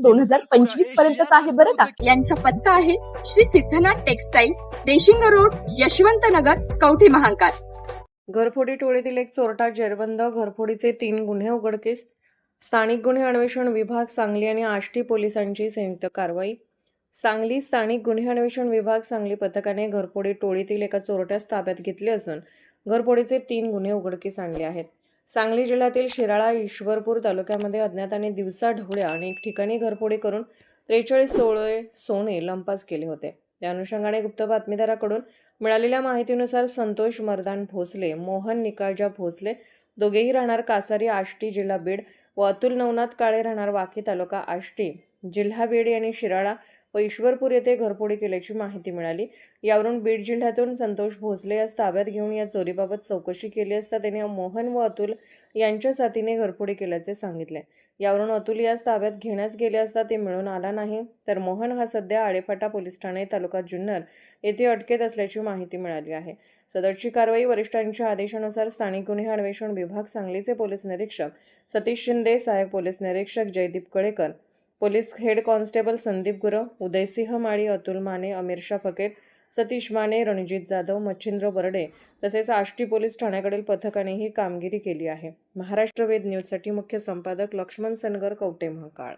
दोन हजार पंचवीस पर्यंतच आहे बरं का? यांचा पत्ता आहे श्री सिद्धनाथ टेक्सटाईल देशिंग रोड यशवंत नगर कवठे महांकाळ. घरफोडी टोळीतील एक चोरटा जेरबंद घरफोडीचे तीन गुन्हे उघडकीस. स्थानिक गुन्हे अन्वेषण विभाग सांगली आणि आष्टी पोलिसांची संयुक्त कारवाई. सांगली स्थानिक गुन्हे अन्वेषण विभाग सांगली पथकाने घरफोडी टोळीतील एका चोरट्यास ताब्यात घेतले असून घरफोडीचे तीन गुन्हे उघडकीस आणले आहेत. सांगली जिल्ह्यातील शिराळा ईश्वरपूर तालुक्यामध्ये अज्ञाताने दिवसा ढवळ्या अनेक ठिकाणी घरफोडी करून त्रेचाळीस तोळे सोने लंपास केले होते. त्या अनुषंगाने गुप्त बातमीदाराकडून मिळालेल्या माहितीनुसार संतोष मर्दान भोसले मोहन निकाळजा भोसले दोघेही राहणार कासारी आष्टी जिल्हा बीड व अतुल नवनाथ काळे राहणार वाकी तालुका आष्टी. जिल्हा बीड यांनी शिराळा व ईश्वरपूर येथे घरफोडी केल्याची माहिती मिळाली. यावरून बीड जिल्ह्यातून संतोष भोसले यास ताब्यात घेऊन या चोरीबाबत चौकशी केली असता त्याने मोहन व अतुल यांच्या साथीने घरफोडी केल्याचे सांगितले. यावरून अतुल यास ताब्यात घेण्यास गेले असता ते मिळून आला नाही तर मोहन हा सध्या आळेफाटा पोलीस ठाणे तालुका जुन्नर येथे अटकेत असल्याची माहिती मिळाली आहे. सदरची कारवाई वरिष्ठांच्या आदेशानुसार स्थानिक गुन्हे अन्वेषण विभाग सांगलीचे पोलीस निरीक्षक सतीश शिंदे सहाय्यक पोलीस निरीक्षक Jaydeep Kalekar police head constable Sandeep Gurav Udaysingh Mali Atul Mane Amirsha Fakir Satish Mane Ranjit Jadhav Machhindra Barde तसेच आष्टी पोलीस ठाण्याकडील पथकाने ही कामगिरी केली आहे. महाराष्ट्र वेद न्यूजसाठी मुख्य संपादक लक्ष्मण सनगर कवटे महाकाळ.